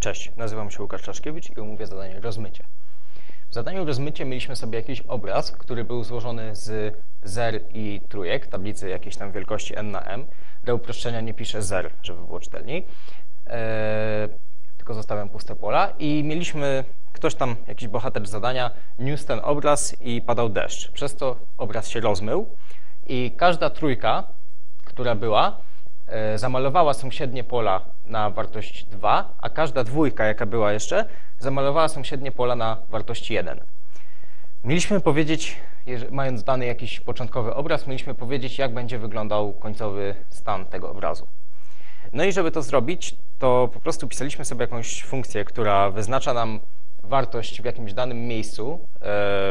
Cześć, nazywam się Łukasz Czaszkiewicz i omówię zadanie rozmycie. W zadaniu rozmycie mieliśmy sobie jakiś obraz, który był złożony z zer i trójek, tablicy jakiejś tam wielkości n na m. Do uproszczenia nie piszę zer, żeby było czytelniej, eee, tylko zostawiam puste pola i mieliśmy, ktoś tam, jakiś bohater zadania, niósł ten obraz i padał deszcz. Przez to obraz się rozmył i każda trójka, która była, zamalowała sąsiednie pola na wartość 2, a każda dwójka, jaka była jeszcze, zamalowała sąsiednie pola na wartość 1. Mieliśmy powiedzieć, mając dany jakiś początkowy obraz, mieliśmy powiedzieć, jak będzie wyglądał końcowy stan tego obrazu. No i żeby to zrobić, to po prostu pisaliśmy sobie jakąś funkcję, która wyznacza nam wartość w jakimś danym miejscu, e,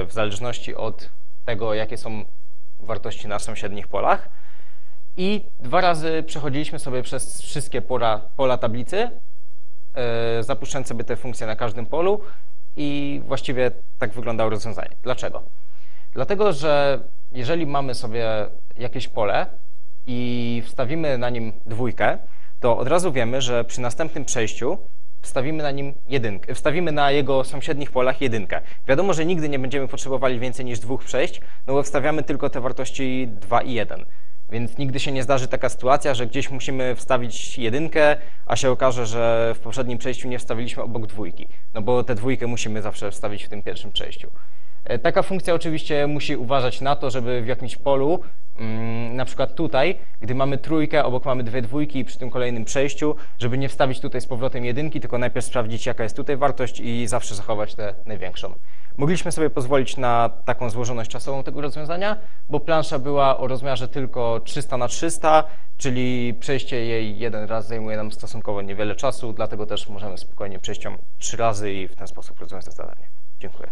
w zależności od tego, jakie są wartości na sąsiednich polach. I dwa razy przechodziliśmy sobie przez wszystkie pola, pola tablicy, e, zapuszczając sobie te funkcje na każdym polu i właściwie tak wyglądało rozwiązanie. Dlaczego? Dlatego, że jeżeli mamy sobie jakieś pole i wstawimy na nim dwójkę, to od razu wiemy, że przy następnym przejściu wstawimy na nim jedynkę, wstawimy na jego sąsiednich polach jedynkę. Wiadomo, że nigdy nie będziemy potrzebowali więcej niż dwóch przejść, no bo wstawiamy tylko te wartości 2 i 1. Więc nigdy się nie zdarzy taka sytuacja, że gdzieś musimy wstawić jedynkę, a się okaże, że w poprzednim przejściu nie wstawiliśmy obok dwójki. No bo tę dwójkę musimy zawsze wstawić w tym pierwszym przejściu. E, Taka funkcja oczywiście musi uważać na to, żeby w jakimś polu, mm, na przykład tutaj, gdy mamy trójkę, obok mamy dwie dwójki przy tym kolejnym przejściu, żeby nie wstawić tutaj z powrotem jedynki, tylko najpierw sprawdzić jaka jest tutaj wartość i zawsze zachować tę największą. Mogliśmy sobie pozwolić na taką złożoność czasową tego rozwiązania, bo plansza była o rozmiarze tylko 300 na 300, czyli przejście jej jeden raz zajmuje nam stosunkowo niewiele czasu, dlatego też możemy spokojnie przejść ją trzy razy i w ten sposób rozwiązać zadanie. Dziękuję.